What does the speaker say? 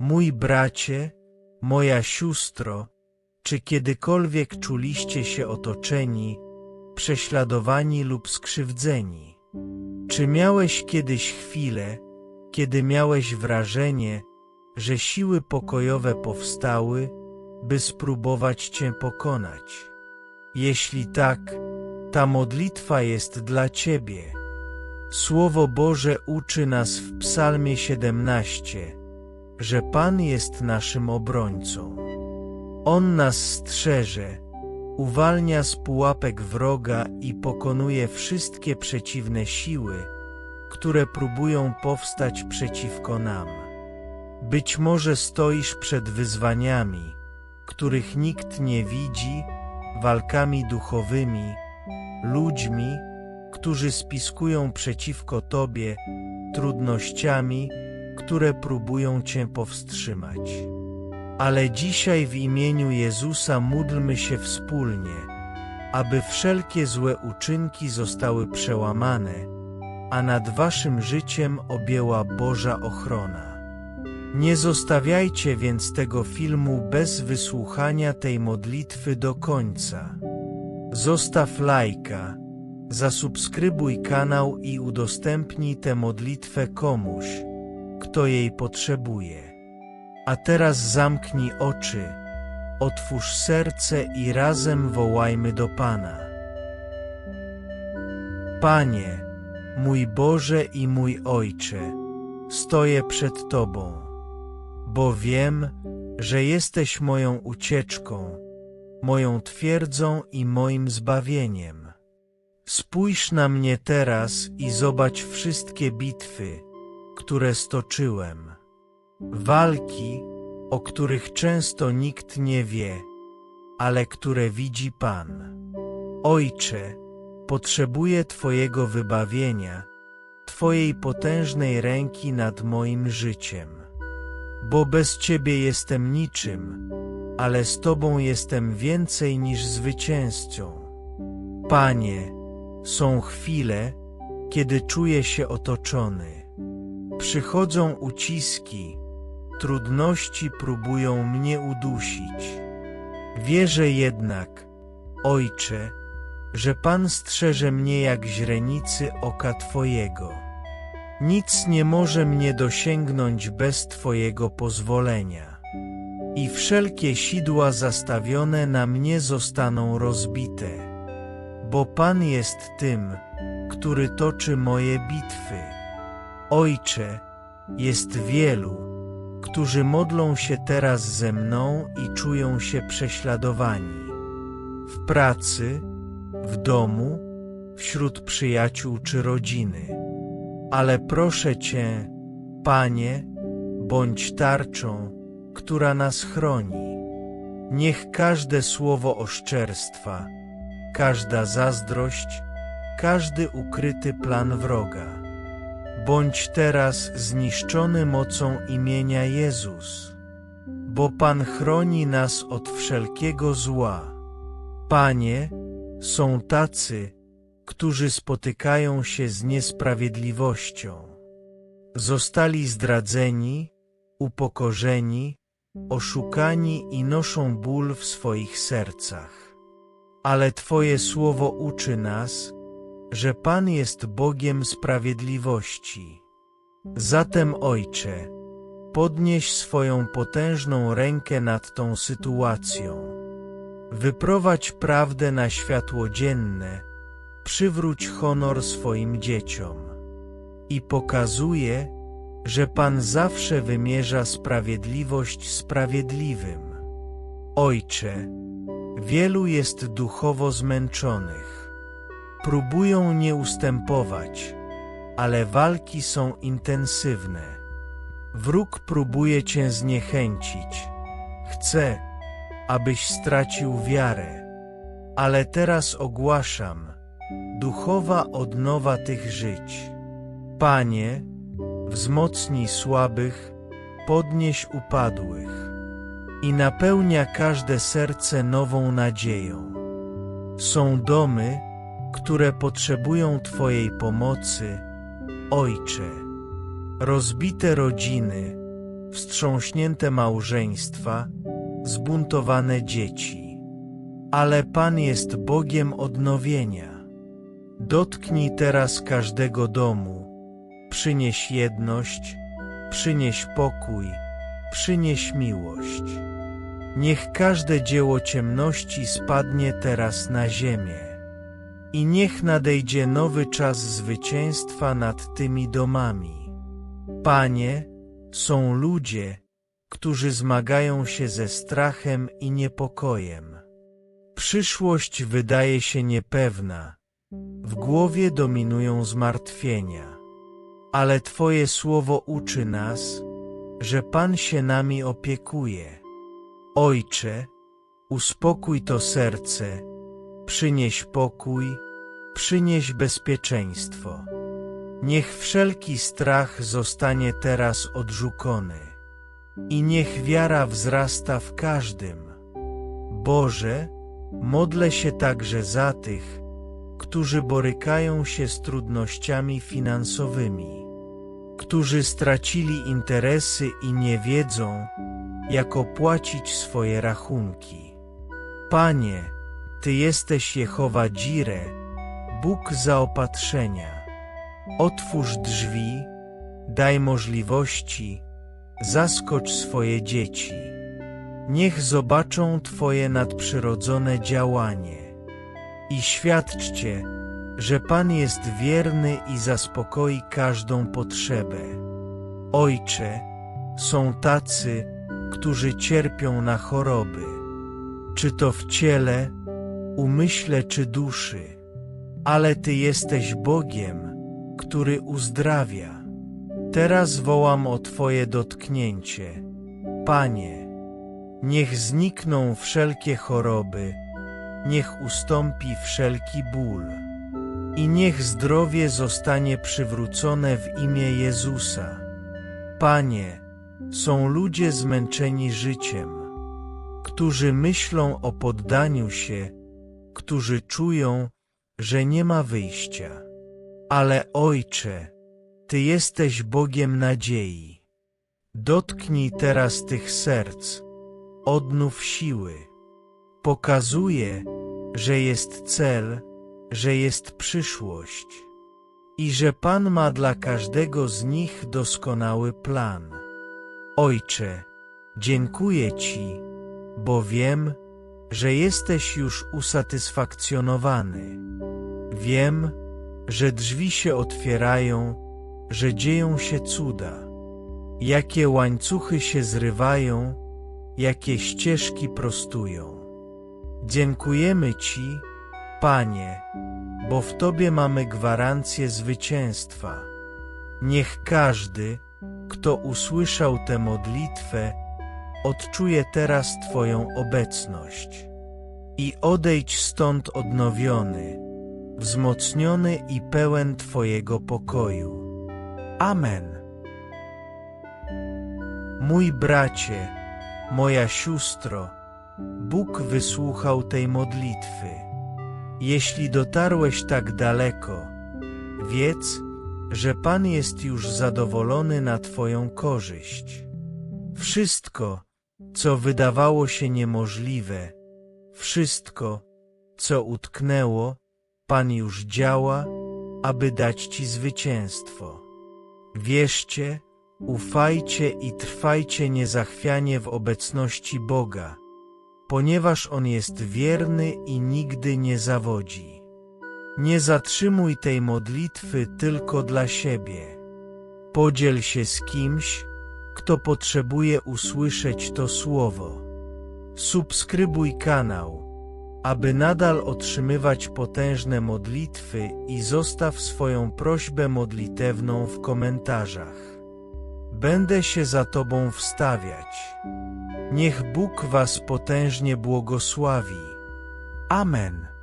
Mój bracie, moja sióstro, czy kiedykolwiek czuliście się otoczeni, prześladowani lub skrzywdzeni? Czy miałeś kiedyś chwilę, kiedy miałeś wrażenie, że siły pokojowe powstały, by spróbować Cię pokonać? Jeśli tak, ta modlitwa jest dla Ciebie. Słowo Boże uczy nas w Psalmie 17, że Pan jest naszym obrońcą. On nas strzeże, uwalnia z pułapek wroga i pokonuje wszystkie przeciwne siły, które próbują powstać przeciwko nam. Być może stoisz przed wyzwaniami, których nikt nie widzi, walkami duchowymi, ludźmi, którzy spiskują przeciwko Tobie, trudnościami, które próbują Cię powstrzymać. Ale dzisiaj w imieniu Jezusa módlmy się wspólnie, aby wszelkie złe uczynki zostały przełamane, a nad Waszym życiem objęła Boża ochrona. Nie zostawiajcie więc tego filmu bez wysłuchania tej modlitwy do końca. Zostaw lajka, zasubskrybuj kanał i udostępnij tę modlitwę komuś, kto jej potrzebuje. A teraz zamknij oczy, otwórz serce i razem wołajmy do Pana. Panie, mój Boże i mój Ojcze, stoję przed Tobą, bo wiem, że jesteś moją ucieczką, moją twierdzą i moim zbawieniem. Spójrz na mnie teraz i zobacz wszystkie bitwy, które stoczyłem. Walki, o których często nikt nie wie, ale które widzi Pan. Ojcze, potrzebuję Twojego wybawienia, Twojej potężnej ręki nad moim życiem. Bo bez Ciebie jestem niczym, ale z Tobą jestem więcej niż zwycięzcą. Panie, są chwile, kiedy czuję się otoczony. Przychodzą uciski, trudności próbują mnie udusić. Wierzę jednak, Ojcze, że Pan strzeże mnie jak źrenicy oka Twojego. Nic nie może mnie dosięgnąć bez Twojego pozwolenia. I wszelkie sidła zastawione na mnie zostaną rozbite, bo Pan jest tym, który toczy moje bitwy. Ojcze, jest wielu, którzy modlą się teraz ze mną i czują się prześladowani. W pracy, w domu, wśród przyjaciół czy rodziny. Ale proszę Cię, Panie, bądź tarczą, która nas chroni. Niech każde słowo oszczerstwa, każda zazdrość, każdy ukryty plan wroga. Bądź teraz zniszczony mocą imienia Jezus, bo Pan chroni nas od wszelkiego zła. Panie, są tacy, którzy spotykają się z niesprawiedliwością. Zostali zdradzeni, upokorzeni, oszukani i noszą ból w swoich sercach. Ale Twoje słowo uczy nas, że Pan jest Bogiem sprawiedliwości. Zatem, Ojcze, podnieś swoją potężną rękę nad tą sytuacją. Wyprowadź prawdę na światło dzienne, przywróć honor swoim dzieciom. I pokazuje, że Pan zawsze wymierza sprawiedliwość sprawiedliwym. Ojcze, wielu jest duchowo zmęczonych. Próbują nie ustępować, ale walki są intensywne. Wróg próbuje Cię zniechęcić. Chce, abyś stracił wiarę. Ale teraz ogłaszam, duchowa odnowa tych żyć. Panie, wzmocnij słabych, podnieś upadłych i napełnia każde serce nową nadzieją. Są domy, które potrzebują Twojej pomocy, Ojcze, rozbite rodziny, wstrząśnięte małżeństwa, zbuntowane dzieci. Ale Pan jest Bogiem odnowienia. Dotknij teraz każdego domu, przynieś jedność, przynieś pokój, przynieś miłość. Niech każde dzieło ciemności spadnie teraz na ziemię. I niech nadejdzie nowy czas zwycięstwa nad tymi domami. Panie, są ludzie, którzy zmagają się ze strachem i niepokojem. Przyszłość wydaje się niepewna, w głowie dominują zmartwienia. Ale Twoje słowo uczy nas, że Pan się nami opiekuje. Ojcze, uspokój to serce, przynieś pokój, przynieś bezpieczeństwo. Niech wszelki strach zostanie teraz odrzucony i niech wiara wzrasta w każdym. Boże, modlę się także za tych, którzy borykają się z trudnościami finansowymi, którzy stracili interesy i nie wiedzą, jak opłacić swoje rachunki. Panie, Ty jesteś Jehowa Dzire, Bóg zaopatrzenia. Otwórz drzwi, daj możliwości, zaskocz swoje dzieci. Niech zobaczą Twoje nadprzyrodzone działanie i świadczcie, że Pan jest wierny i zaspokoi każdą potrzebę. Ojcze, są tacy, którzy cierpią na choroby, czy to w ciele, umyśle czy duszy, ale Ty jesteś Bogiem, który uzdrawia. Teraz wołam o Twoje dotknięcie. Panie, niech znikną wszelkie choroby, niech ustąpi wszelki ból i niech zdrowie zostanie przywrócone w imię Jezusa. Panie, są ludzie zmęczeni życiem, którzy myślą o poddaniu się, którzy czują, że nie ma wyjścia. Ale Ojcze, Ty jesteś Bogiem nadziei. Dotknij teraz tych serc, odnów siły. Pokazuje, że jest cel, że jest przyszłość i że Pan ma dla każdego z nich doskonały plan. Ojcze, dziękuję Ci, bo wiem, że jesteś już usatysfakcjonowany. Wiem, że drzwi się otwierają, że dzieją się cuda. Jakie łańcuchy się zrywają, jakie ścieżki prostują. Dziękujemy Ci, Panie, bo w Tobie mamy gwarancję zwycięstwa. Niech każdy, kto usłyszał tę modlitwę, odczuje teraz Twoją obecność i odejdź stąd odnowiony, wzmocniony i pełen Twojego pokoju. Amen. Mój bracie, moja siostro, Bóg wysłuchał tej modlitwy. Jeśli dotarłeś tak daleko, wiedz, że Pan jest już zadowolony na Twoją korzyść. Wszystko, co wydawało się niemożliwe, wszystko, co utknęło, Pan już działa, aby dać Ci zwycięstwo. Wierzcie, ufajcie i trwajcie niezachwianie w obecności Boga, ponieważ On jest wierny i nigdy nie zawodzi. Nie zatrzymuj tej modlitwy tylko dla siebie. Podziel się z kimś, kto potrzebuje usłyszeć to słowo. Subskrybuj kanał, aby nadal otrzymywać potężne modlitwy i zostaw swoją prośbę modlitewną w komentarzach. Będę się za Tobą wstawiać. Niech Bóg Was potężnie błogosławi. Amen.